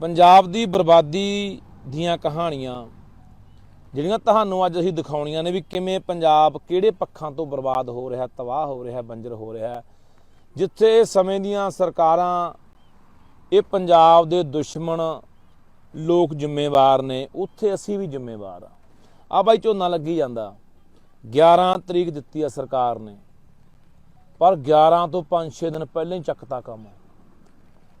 ਪੰਜਾਬ ਦੀ ਬਰਬਾਦੀ ਦੀਆਂ ਕਹਾਣੀਆਂ, ਜਿਹੜੀਆਂ ਤੁਹਾਨੂੰ ਅੱਜ ਅਸੀਂ ਦਿਖਾਉਣੀਆਂ ਨੇ ਵੀ ਕਿਵੇਂ ਪੰਜਾਬ ਕਿਹੜੇ ਪੱਖਾਂ ਤੋਂ ਬਰਬਾਦ ਹੋ ਰਿਹਾ, ਤਬਾਹ ਹੋ ਰਿਹਾ, ਬੰਜਰ ਹੋ ਰਿਹਾ ਜਿੱਥੇ ਸਮੇਂ ਦੀਆਂ ਸਰਕਾਰਾਂ, ਇਹ ਪੰਜਾਬ ਦੇ ਦੁਸ਼ਮਣ ਲੋਕ ਜ਼ਿੰਮੇਵਾਰ ਨੇ, ਉੱਥੇ ਅਸੀਂ ਵੀ ਜ਼ਿੰਮੇਵਾਰ ਆ ਆ ਬਾਈ ਝੋਨਾ ਲੱਗੀ ਜਾਂਦਾ। 11 ਤਰੀਕ ਦਿੱਤੀ ਆ ਸਰਕਾਰ ਨੇ। ਪਰ 11 ਤੋਂ 5-6 ਦਿਨ ਪਹਿਲਾਂ ਹੀ ਚੱਕਤਾ ਕੰਮ।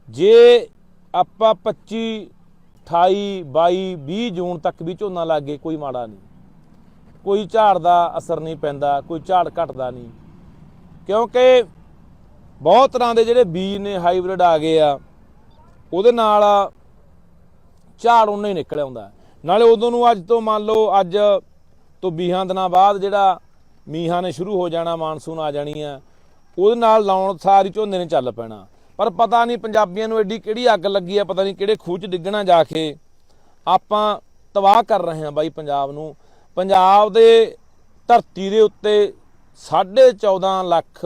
ਜੇ ਆਪਾਂ 25 28 22 20 ਜੂਨ ਤੱਕ ਵੀ ਝੋਨਾ ਲੱਗੇ ਕੋਈ ਮਾੜਾ ਨਹੀਂ। ਕੋਈ ਝਾੜ ਦਾ ਅਸਰ ਨਹੀਂ ਪੈਂਦਾ, ਕੋਈ ਝਾੜ ਘਟਦਾ ਨਹੀਂ। ਕਿਉਂਕਿ ਬਹੁਤ ਤਰ੍ਹਾਂ ਦੇ ਜਿਹੜੇ ਬੀਜ ਨੇ, ਹਾਈਬ੍ਰਿਡ ਆ ਗਏ ਆ, ਉਹਦੇ ਨਾਲ ਝਾੜ ਉਹਨਾਂ ਹੀ ਨਿਕਲ ਆਉਂਦਾ। ਨਾਲੇ ਉਦੋਂ ਨੂੰ ਅੱਜ ਤੋਂ ਮੰਨ ਲਓ, ਅੱਜ ਤੋਂ 20 ਦਿਨਾਂ ਬਾਅਦ ਜਿਹੜਾ ਮੀਂਹਾਂ ਨੇ ਸ਼ੁਰੂ ਹੋ ਜਾਣਾ, ਮਾਨਸੂਨ ਆ ਜਾਣੀ ਆ, ਉਹਦੇ ਨਾਲ ਲਾਉਣ ਸਾਰੀ ਝੋਨੇ ਨੇ ਚੱਲ ਪੈਣਾ। ਪਰ ਪਤਾ ਨਹੀਂ ਪੰਜਾਬੀਆਂ ਨੂੰ ਐਡੀ ਕਿਹੜੀ ਅੱਗ ਲੱਗੀ ਆ, ਪਤਾ ਨਹੀਂ ਕਿਹੜੇ ਖੂਹ 'ਚ ਡਿੱਗਣਾ ਜਾ ਕੇ। ਆਪਾਂ ਤਬਾਹ ਕਰ ਰਹੇ ਹਾਂ ਬਾਈ ਪੰਜਾਬ ਨੂੰ। ਪੰਜਾਬ ਦੇ ਧਰਤੀ ਦੇ ਉੱਤੇ 14.5 ਲੱਖ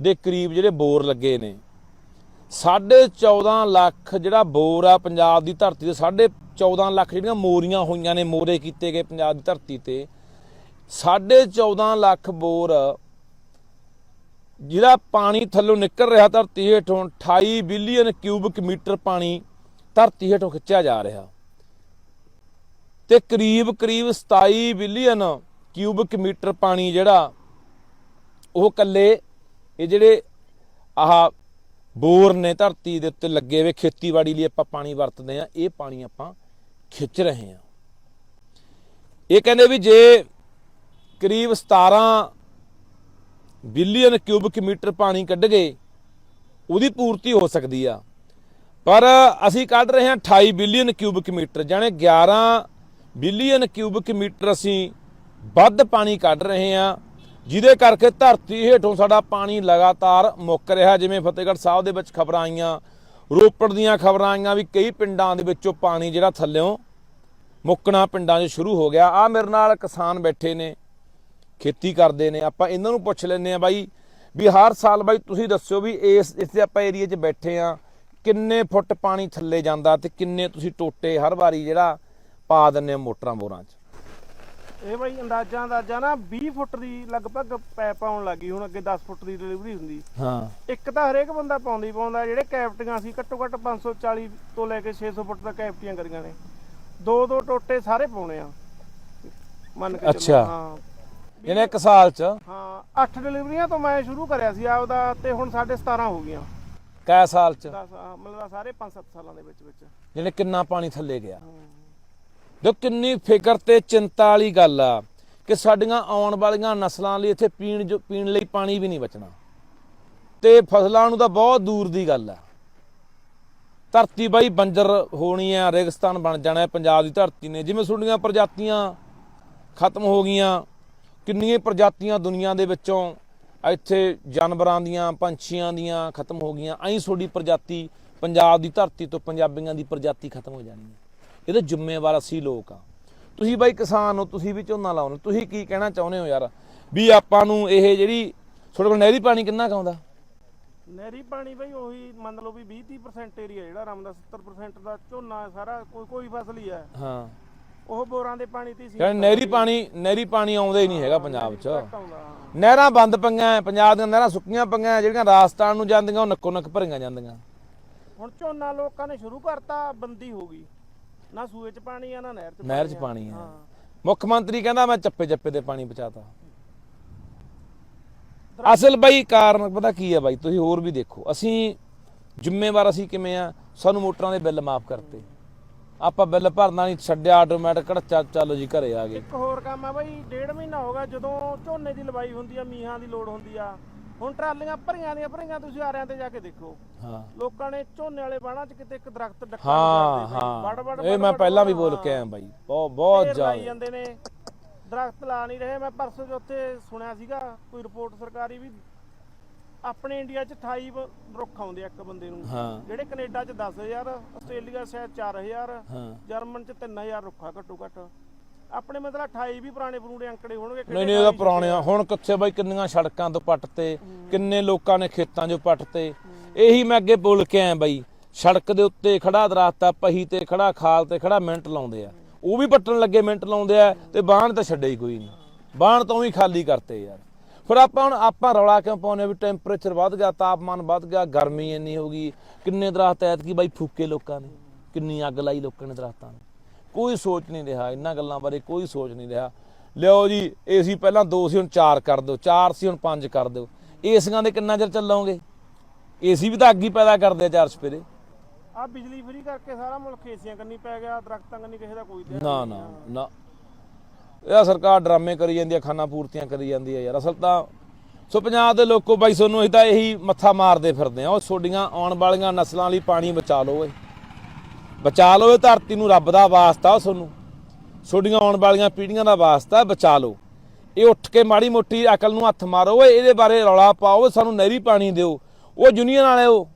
ਦੇ ਕਰੀਬ ਜਿਹੜੇ ਬੋਰ ਲੱਗੇ ਨੇ। 14.5 ਲੱਖ ਜਿਹੜਾ ਬੋਰ ਆ ਪੰਜਾਬ ਦੀ ਧਰਤੀ ਤੇ 14.5 ਲੱਖ ਜਿਹੜੀਆਂ ਮੋਰੀਆਂ ਹੋਈਆਂ ਨੇ, ਮੋਰੇ ਕੀਤੇ ਗਏ ਪੰਜਾਬ ਦੀ ਧਰਤੀ ਤੇ। 14.5 ਲੱਖ ਬੋਰ ਜਿਹੜਾ ਪਾਣੀ ਥੱਲੋਂ ਨਿਕਲ ਰਿਹਾ ਧਰਤੀ ਹੇਠੋਂ 28 ਬਿਲੀਅਨ ਕਿਊਬਿਕ ਮੀਟਰ ਪਾਣੀ ਧਰਤੀ ਹੇਠੋਂ ਖਿੱਚਿਆ ਜਾ ਰਿਹਾ। ਤੇ ਕਰੀਬ ਕਰੀਬ 27 ਬਿਲੀਅਨ ਕਿਊਬਿਕ ਮੀਟਰ ਪਾਣੀ ਜਿਹੜਾ, ਉਹ ਕੱਲੇ ਇਹ ਜਿਹੜੇ ਆਹ ਬੋਰ ਨੇ ਧਰਤੀ ਦੇ ਉੱਤੇ ਲੱਗੇ ਹੋਏ ਖੇਤੀਬਾੜੀ ਲਈ ਆਪਾਂ ਪਾਣੀ ਵਰਤਦੇ ਆ ਇਹ ਪਾਣੀ ਆਪਾਂ ਖਿੱਚ ਰਹੇ ਆ ਇਹ ਕਹਿੰਦੇ ਵੀ ਜੇ ਕਰੀਬ 17 ਬਿਲੀਅਨ ਕਿਊਬਿਕ ਮੀਟਰ ਪਾਣੀ ਕੱਢ ਗਏ, ਉਹਦੀ ਪੂਰਤੀ ਹੋ ਸਕਦੀ ਆ। ਪਰ ਅਸੀਂ ਕੱਢ ਰਹੇ ਹਾਂ 28 ਬਿਲੀਅਨ ਕਿਊਬਿਕ ਮੀਟਰ, ਜਾਣੇ 11 ਬਿਲੀਅਨ ਕਿਊਬਿਕ ਮੀਟਰ ਅਸੀਂ ਵੱਧ ਪਾਣੀ ਕੱਢ ਰਹੇ ਹਾਂ, ਜਿਹਦੇ ਕਰਕੇ ਧਰਤੀ ਹੇਠੋਂ ਸਾਡਾ ਪਾਣੀ ਲਗਾਤਾਰ ਮੁੱਕ ਰਿਹਾ। ਜਿਵੇਂ ਫਤਿਹਗੜ੍ਹ ਸਾਹਿਬ ਦੇ ਵਿੱਚ ਖਬਰਾਂ ਆਈਆਂ, ਰੋਪੜ ਦੀਆਂ ਖਬਰਾਂ ਆਈਆਂ ਵੀ ਕਈ ਪਿੰਡਾਂ ਦੇ ਵਿੱਚੋਂ ਪਾਣੀ ਜਿਹੜਾ ਥੱਲਿਓਂ ਮੁੱਕਣਾ ਪਿੰਡਾਂ 'ਚ ਸ਼ੁਰੂ ਹੋ ਗਿਆ। ਆ ਮੇਰੇ ਨਾਲ ਕਿਸਾਨ ਬੈਠੇ ਨੇ ਖੇਤੀ ਕਰਦੇ ਨੇ ਆਪਾਂ ਇਹਨਾਂ ਨੂੰ ਪੁੱਛ ਲੈਂਦੇ ਆ ਬਾਈ ਵੀ ਹਰ ਸਾਲ ਬਾਈ ਤੁਸੀਂ ਦੱਸਿਓ ਵੀ ਇਸ ਇੱਥੇ ਆਪਾਂ ਏਰੀਆ 'ਚ ਬੈਠੇ ਆ ਕਿੰਨੇ ਫੁੱਟ ਪਾਣੀ ਥੱਲੇ ਜਾਂਦਾ ਤੇ ਕਿੰਨੇ ਤੁਸੀਂ ਟੋਟੇ ਹਰ ਵਾਰੀ ਜਿਹੜਾ ਪਾ ਹੋ ਮੋਟਰਾਂ ਬੋਰਾਂ 'ਚ? ਇਹ ਬਾਈ ਅੰਦਾਜ਼ਾ ਅੰਦਾਜ਼ਾ ਨਾ 20 ਫੁੱਟ ਦੀ ਲਗਭਗ ਪੈਪ ਆਉਣ ਲੱਗੀ ਹੁਣ ਅੱਗੇ 10 ਫੁੱਟ ਦੀ ਡਿਲੀਵਰੀ ਹੁੰਦੀ। ਹਾਂ। ਇੱਕ ਤਾਂ ਹਰੇਕ ਬੰਦਾ ਪਾਉਂਦੀ ਪਾਉਂਦਾ ਜਿਹੜੇ ਕੈਪਟੀਆਂ ਸੀ ਘੱਟੋ ਘੱਟ 540 ਤੋਂ ਲੈ ਕੇ 600 ਫੁੱਟ ਤੱਕ ਕੈਪਟੀਆਂ ਕਰੀਆਂ ਨੇ। ਦੋ ਦੋ ਟੋਟੇ ਸਾਰੇ ਪਾਉਣੇ ਆ। ਮੰਨ ਕੇ ਚੱਲੋ। ਹਾਂ। ਇਹਨੇ ਇੱਕ ਸਾਲ 'ਚ। ਹਾਂ 8 ਡਿਲੀਵਰੀਆਂ ਤੋਂ ਮੈਂ ਸ਼ੁਰੂ ਕਰਿਆ ਸੀ ਆਪਦਾ ਤੇ ਹੁਣ ਸਾਡੇ 17 ਹੋ ਗਈਆਂ। ਕੈ ਸਾਲ 'ਚ? 10 ਮਤਲਬ ਸਾਰੇ 5-7 ਸਾਲਾਂ ਦੇ ਵਿੱਚ ਵਿੱਚ। ਜਿਹਨੇ ਕਿੰਨਾ ਪਾਣੀ ਥੱਲੇ ਗਿਆ। ਦੇਖੋ ਕਿੰਨੀ ਫਿਕਰ ਤੇ ਚਿੰਤਾ ਵਾਲੀ ਗੱਲ ਆ ਕਿ ਸਾਡੀਆਂ ਆਉਣ ਵਾਲੀਆਂ ਨਸਲਾਂ ਲਈ ਇੱਥੇ ਪੀਣ ਜੋ ਪੀਣ ਲਈ ਪਾਣੀ ਵੀ ਨਹੀਂ ਬਚਣਾ। ਤੇ ਫਸਲਾਂ ਨੂੰ ਤਾਂ ਬਹੁਤ ਦੂਰ ਦੀ ਗੱਲ ਆ। ਧਰਤੀ ਬਾਈ ਬੰਜਰ ਹੋਣੀ ਆ ਰੇਗਿਸਤਾਨ ਬਣ ਜਾਣਾ ਪੰਜਾਬ ਦੀ ਧਰਤੀ ਨੇ। ਜਿਵੇਂ ਤੁਹਾਡੀਆਂ ਪ੍ਰਜਾਤੀਆਂ ਖਤਮ ਹੋ ਗਈਆਂ ਕਿੰਨੀਆਂ ਪ੍ਰਜਾਤੀਆਂ ਦੁਨੀਆ ਦੇ ਵਿੱਚੋਂ ਇੱਥੇ ਜਾਨਵਰਾਂ ਦੀਆਂ ਪੰਛੀਆਂ ਦੀਆਂ ਖਤਮ ਹੋ ਗਈਆਂ ਐਂ ਤੁਹਾਡੀ ਪ੍ਰਜਾਤੀ ਪੰਜਾਬ ਦੀ ਧਰਤੀ ਤੋਂ ਪੰਜਾਬੀਆਂ ਦੀ ਪ੍ਰਜਾਤੀ ਖਤਮ ਹੋ ਜਾਣੀ ਹੈ। ਇਹਦੇ ਜ਼ਿੰਮੇਵਾਰ ਅਸੀਂ ਲੋਕ ਆ। ਤੁਸੀਂ ਬਾਈ ਕਿਸਾਨ ਹੋ ਤੁਸੀਂ ਵੀ ਝੋਨਾ ਲਾਉਣੇ ਤੁਸੀਂ ਕੀ ਕਹਿਣਾ ਚਾਹੁੰਦੇ ਹੋ ਯਾਰ? ਵੀ ਆਪਾਂ ਨੂੰ ਇਹ ਜਿਹੜੀ ਤੁਹਾਡੇ ਕੋਲ ਨਹਿਰੀ ਪਾਣੀ ਕਿੰਨਾ ਕੁ ਆਉਂਦਾ? ਨਹਿਰੀ ਪਾਣੀ ਬਈ ਉਹੀ ਮੰਨ ਲਓ ਵੀ 20-30% ਏਰੀਆ ਜਿਹੜਾ ਰਮ ਦਾ 70% ਦਾ ਝੋਨਾ ਸਾਰਾ ਕੋਈ ਕੋਈ ਫਸਲ ਹੀ ਹੈ। ਹਾਂ। ਉਹ ਬੋਰਾਂ ਦੇ ਪਾਣੀ ਤੇ ਸੀ। ਕਹਿੰਦੇ ਨਹਿਰੀ ਪਾਣੀ ਨਹਿਰੀ ਪਾਣੀ ਆਉਂਦਾ ਹੀ ਨਹੀਂ ਹੈਗਾ ਪੰਜਾਬ 'ਚ। ਨਹਿਰਾਂ ਬੰਦ ਪਈਆਂ ਪੰਜਾਬ ਦੀਆਂ ਨਹਿਰਾਂ ਸੁੱਕੀਆਂ ਪਈਆਂ ਜਿਹੜੀਆਂ ਰਾਜਸਥਾਨ ਨੂੰ ਜਾਂਦੀਆਂ ਉਹ ਨੱਕੋ ਨੱਕ ਭਰੀਆਂ ਜਾਂਦੀਆਂ। ਹੁਣ ਝੋਨਾ ਲੋਕਾਂ ਨੇ ਸ਼ੁਰੂ ਕਰਤਾ ਬੰਦੀ ਹੋ ਗਈ। ਨਾ ਸੂਏ ਚ ਪਾਣੀ ਆ ਨਾ ਨਹਿਰ ਚ ਨਹਿਰ 'ਚ ਪਾਣੀ ਆ। ਮੁੱਖ ਮੰਤਰੀ ਕਹਿੰਦਾ ਮੈਂ ਚੱਪੇ ਚੱਪੇ ਤੇ ਪਾਣੀ ਪਹੁੰਚਾਤਾ। ਅਸਲ ਬਾਈ ਕਾਰਨ ਪਤਾ ਕੀ ਹੈ ਬਾਈ ਤੁਸੀਂ ਹੋਰ ਵੀ ਦੇਖੋ। ਅਸੀਂ ਜ਼ਿੰਮੇਵਾਰ ਅਸੀਂ ਕਿਵੇਂ ਆ? ਸਾਨੂੰ ਮੋਟਰਾਂ ਦੇ ਬਿੱਲ ਮਾਫ ਕਰਤੇ। ਆਪਾਂ ਬਿੱਲ ਭਰਨਾ ਨਹੀਂ ਛੱਡਿਆ ਆਟੋਮੈਟਿਕ ਘੜਚਾ ਚਲੋ ਜੀ ਘਰੇ ਆ ਗਏ। ਇੱਕ ਹੋਰ ਕੰਮ ਆ ਬਈ ਡੇਢ ਮਹੀਨਾ ਹੋ ਗਿਆ ਜਦੋਂ ਝੋਨੇ ਦੀ ਲਵਾਈ ਹੁੰਦੀ ਆ ਮੀਂਹਾਂ ਦੀ ਲੋੜ ਹੁੰਦੀ ਆ। ਹੁਣ ਟਰਾਲੀਆਂ ਭਰੀਆਂ ਦੀਆਂ ਭਰੀਆਂ ਤੁਸੀਂ ਆਰਿਆਂ ਤੇ ਜਾ ਕੇ ਦੇਖੋ। ਹਾਂ। ਲੋਕਾਂ ਨੇ ਝੋਨੇ ਵਾਲੇ ਬਾਣਾ ਚ ਕਿਤੇ ਇੱਕ ਦਰਖਤ ਡੱਕਾ ਹਾਂ ਹਾਂ। ਇਹ ਮੈਂ ਪਹਿਲਾਂ ਵੀ ਬੋਲ। ਕੇ ਆਇਆ ਬਾਈ। ਬਹੁਤ ਬਹੁਤ ਜਾਂਦੇ ਨੇ। ਦਰਖਤ ਲਾ ਨਹੀਂ ਰਹੇ। ਮੈਂ ਪਰਸੋਂ ਜੋ ਉੱਥੇ ਸੁਣਿਆ ਸੀਗਾ ਕੋਈ ਰਿਪੋਰਟ ਸਰਕਾਰੀ ਵੀ ਆਪਣੇ ਇੰਡੀਆ 'ਚ 28 ਬ- ਰੁੱਖ ਆਉਂਦੇ ਆ ਇੱਕ ਬੰਦੇ ਨੂੰ। ਹਾਂ। ਜਿਹੜੇ ਕੈਨੇਡਾ 'ਚ 10000 ਆਸਟ੍ਰੇਲੀਆ ਸ਼ਾਇਦ 4000 ਹਾਂ। ਜਰਮਨ 'ਚ 3000 ਰੁੱਖਾ ਘੱਟੋ ਘੱਟ। ਆਪਣੇ ਮਤਲਬ 28 ਵੀ ਪੁਰਾਣੇ ਪੁਰਾਣੇ ਅੰਕੜੇ ਹੋਣਗੇ ਨਹੀਂ ਨਹੀਂ ਉਹਦਾ ਪੁਰਾਣੇ ਆ। ਹੁਣ ਕਿੱਥੇ ਬਾਈ ਕਿੰਨੀਆਂ ਸੜਕਾਂ ਤੋਂ ਪੱਟ ਤੇ ਕਿੰਨੇ ਲੋਕਾਂ ਨੇ ਖੇਤਾਂ 'ਚੋਂ ਪੱਟ ਤੇ ਇਹੀ ਮੈਂ ਅੱਗੇ ਬੋਲ ਕੇ ਆਇਆ ਬਾਈ। ਸੜਕ ਦੇ ਉੱਤੇ ਖੜਾ ਦਰਖਤ ਆ ਪਹੀ ਤੇ ਖੜਾ ਖਾਲ ਤੇ ਖੜਾ ਮਿੰਟ ਲਾਉਂਦੇ ਆ। ਉਹ ਵੀ ਪੱਟਣ ਲੱਗੇ ਮਿੰਟ ਲਾਉਂਦੇ ਆ ਤੇ ਬਾਣ ਤਾਂ ਛੱਡੇ ਹੀ ਕੋਈ ਨਹੀਂ। ਬਾਣ ਤੋਂ ਵੀ ਖਾਲੀ ਕਰਤੇ ਯਾਰ। ਫਿਰ ਆਪਾਂ ਹੁਣ ਆਪਾਂ ਰੌਲਾ ਕਿਉਂ ਪਾਉਂਦੇ ਆ ਵੀ ਟੈਂਪਰੇਚਰ ਵੱਧ ਗਿਆ ਤਾਪਮਾਨ ਵੱਧ ਗਿਆ ਗਰਮੀ ਇੰਨੀ ਹੋ ਗਈ। ਕਿੰਨੇ ਦਰਖਤ ਐਤਕੀ ਬਾਈ ਫੂਕੇ ਲੋਕਾਂ ਨੇ ਕਿੰਨੀ ਅੱਗ ਲਾਈ ਲੋਕਾਂ ਨੇ ਦਰਖਤਾਂ ਨੂੰ। ਕੋਈ ਸੋਚ ਨਹੀਂ ਰਿਹਾ ਇਹਨਾਂ ਗੱਲਾਂ ਬਾਰੇ ਕੋਈ ਸੋਚ ਨਹੀਂ ਰਿਹਾ। ਲਿਓ ਜੀ ਏਸੀ ਪਹਿਲਾਂ 2 ਸੀ ਹੁਣ 4 ਕਰ ਦਿਓ 4 ਸੀ ਹੁਣ 5 ਕਰ ਦਿਓ। ਏਸੀਆਂ ਦੇ ਕਿੰਨਾ ਚਿਰ ਚੱਲੋਗੇ? ਏਸੀ ਵੀ ਤਾਂ ਅੱਗ ਹੀ ਪੈਦਾ ਕਰਦੇ ਆ ਚਾਰ ਸਪੇਰੇ ਆ ਬਿਜਲੀ ਫਰੀ ਕਰਕੇ ਸਾਰਾ ਮੁਲਕ ਏਸੀਆਂ ਕੰਨੀ ਪੈ ਗਿਆ ਦਰਖਤਾਂ ਕੰਨੀ ਕਿਸੇ ਦਾ ਕੋਈ ਨਾ ਨਾ ਨਾ। ਇਹ ਸਰਕਾਰ ਡਰਾਮੇ ਕਰੀ ਜਾਂਦੀ ਆ, ਖਾਨਾ ਪੂਰਤੀਆਂ ਕਰੀ ਜਾਂਦੀ ਆ ਯਾਰ। ਅਸਲ ਤਾਂ ਸੋ ਪੰਜਾਬ ਦੇ ਲੋਕੋ ਬਾਈ, ਸੋਨੂੰ ਅਸੀਂ ਤਾਂ ਇਹੀ ਮੱਥਾ ਮਾਰਦੇ ਫਿਰਦੇ ਆ। ਉਹ ਤੁਹਾਡੀਆਂ ਆਉਣ ਵਾਲੀਆਂ ਨਸਲਾਂ ਲਈ ਪਾਣੀ ਬਚਾ ਲਓ ਓਏ। ਬਚਾ ਲਓ ਇਹ ਧਰਤੀ ਨੂੰ ਰੱਬ ਦਾ ਵਾਸਤਾ ਉਹ ਤੁਹਾਨੂੰ ਤੁਹਾਡੀਆਂ ਆਉਣ ਵਾਲੀਆਂ ਪੀੜ੍ਹੀਆਂ ਦਾ ਵਾਸਤਾ ਬਚਾ ਲਓ। ਇਹ ਉੱਠ ਕੇ ਮਾੜੀ ਮੋਟੀ ਅਕਲ ਨੂੰ ਹੱਥ ਮਾਰੋ ਓਏ, ਇਹਦੇ ਬਾਰੇ ਰੌਲਾ ਪਾਓ ਸਾਨੂੰ ਨਹਿਰੀ ਪਾਣੀ ਦਿਓ। ਉਹ ਯੂਨੀਅਨ ਵਾਲਿਓ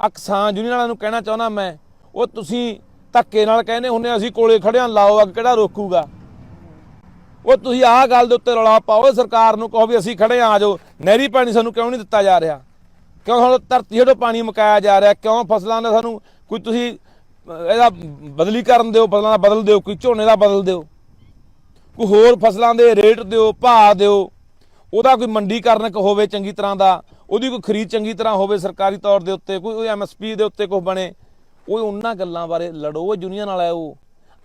ਆ ਕਿਸਾਨ ਯੂਨੀਅਨ ਵਾਲਿਆਂ ਨੂੰ ਕਹਿਣਾ ਚਾਹੁੰਦਾ ਮੈਂ। ਉਹ ਤੁਸੀਂ ਧੱਕੇ ਨਾਲ ਕਹਿੰਦੇ ਹੁੰਦੇ ਅਸੀਂ ਕੋਲੇ ਖੜਿਆਂ ਲਾਓ ਅੱਗ ਕਿਹੜਾ ਰੋਕੂਗਾ? ਉਹ ਤੁਸੀਂ ਆਹ ਗੱਲ ਦੇ ਉੱਤੇ ਰੌਲਾ ਪਾਓ ਸਰਕਾਰ ਨੂੰ ਕਹੋ ਵੀ ਅਸੀਂ ਖੜੇ ਆ ਜਾਓ। ਨਹਿਰੀ ਪਾਣੀ ਸਾਨੂੰ ਕਿਉਂ ਨਹੀਂ ਦਿੱਤਾ ਜਾ ਰਿਹਾ? ਕਿਉਂ ਹੁਣ ਧਰਤੀ ਹੇਠੋਂ ਪਾਣੀ ਮੁਕਾਇਆ ਜਾ ਰਿਹਾ? ਕਿਉਂ ਫਸਲਾਂ ਦਾ ਸਾਨੂੰ ਕੋਈ ਤੁਸੀਂ ਇਹਦਾ ਬਦਲੀ ਕਰਨ ਦਿਓ, ਫਸਲਾਂ ਦਾ ਬਦਲ ਦਿਓ, ਕੋਈ ਝੋਨੇ ਦਾ ਬਦਲ ਦਿਓ? ਕੋਈ ਹੋਰ ਫਸਲਾਂ ਦੇ ਰੇਟ ਦਿਓ, ਭਾਅ ਦਿਓ? ਉਹਦਾ ਕੋਈ ਮੰਡੀਕਰਨ ਹੋਵੇ ਚੰਗੀ ਤਰ੍ਹਾਂ ਦਾ, ਉਹਦੀ ਕੋਈ ਖਰੀਦ ਚੰਗੀ ਤਰ੍ਹਾਂ ਹੋਵੇ ਸਰਕਾਰੀ ਤੌਰ ਦੇ ਉੱਤੇ, ਕੋਈ ਐਮਐਸਪੀ ਦੇ ਉੱਤੇ ਕੁਝ ਬਣੇ, ਉਹ ਉਹਨਾਂ ਗੱਲਾਂ ਬਾਰੇ ਲੜੋ, ਉਹ ਯੂਨੀਅਨ ਵਾਲਾ ਉਹ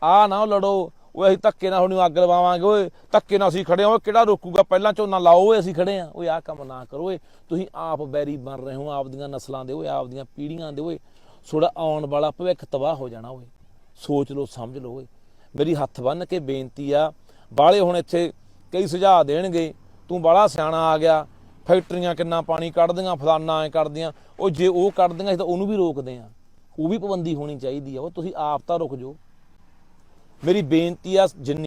ਆ ਨਾ ਉਹ ਲੜੋ ਉਹ ਅਸੀਂ ਧੱਕੇ ਨਾਲ ਹੁਣ ਅੱਗ ਲਵਾਵਾਂਗੇ, ਓਏ ਧੱਕੇ ਨਾਲ ਅਸੀਂ ਖੜੇ ਹਾਂ, ਓਏ ਕਿਹੜਾ ਰੋਕੂਗਾ? ਪਹਿਲਾਂ ਝੋਨਾ ਲਾਓ ਓਏ, ਅਸੀਂ ਖੜੇ ਹਾਂ। ਓਏ ਆਹ ਕੰਮ ਨਾ ਕਰੋ ਓਏ। ਤੁਸੀਂ ਆਪ ਬੈਰੀ ਬਣ ਰਹੇ ਹੋ, ਆਪਦੀਆਂ ਨਸਲਾਂ ਦੇ ਓਏ, ਆਪਦੀਆਂ ਪੀੜ੍ਹੀਆਂ ਦੇ ਓਏ। ਥੋੜਾ ਆਉਣ ਵਾਲਾ ਭਵਿੱਖ ਤਬਾਹ ਹੋ ਜਾਣਾ ਓਏ। ਸੋਚ ਲਓ, ਸਮਝ ਲਓ ਓਏ। ਮੇਰੀ ਹੱਥ ਬੰਨ ਕੇ ਬੇਨਤੀ ਆ ਬਾਲੇ ਹੁਣ ਇੱਥੇ ਕਈ ਸੁਝਾਅ ਦੇਣਗੇ। ਤੂੰ ਬਾਲਾ ਸਿਆਣਾ ਆ ਗਿਆ, ਫੈਕਟਰੀਆਂ ਕਿੰਨਾ ਪਾਣੀ ਕੱਢਦੀਆਂ, ਫਲਾਨਾ ਐ ਕਰਦੀਆਂ। ਉਹ ਜੇ ਉਹ ਕੱਢਦੀਆਂ, ਅਸੀਂ ਤਾਂ ਉਹਨੂੰ ਵੀ ਰੋਕਦੇ ਆ ਉਹ ਵੀ ਪਾਬੰਦੀ ਹੋਣੀ ਚਾਹੀਦੀ ਆ। ਉਹ ਤੁਸੀਂ ਆਪ ਤਾਂ ਰੁਕ ਜਾਓ। ਮੇਰੀ ਬੇਨਤੀ ਆ ਜਿੰਨੀ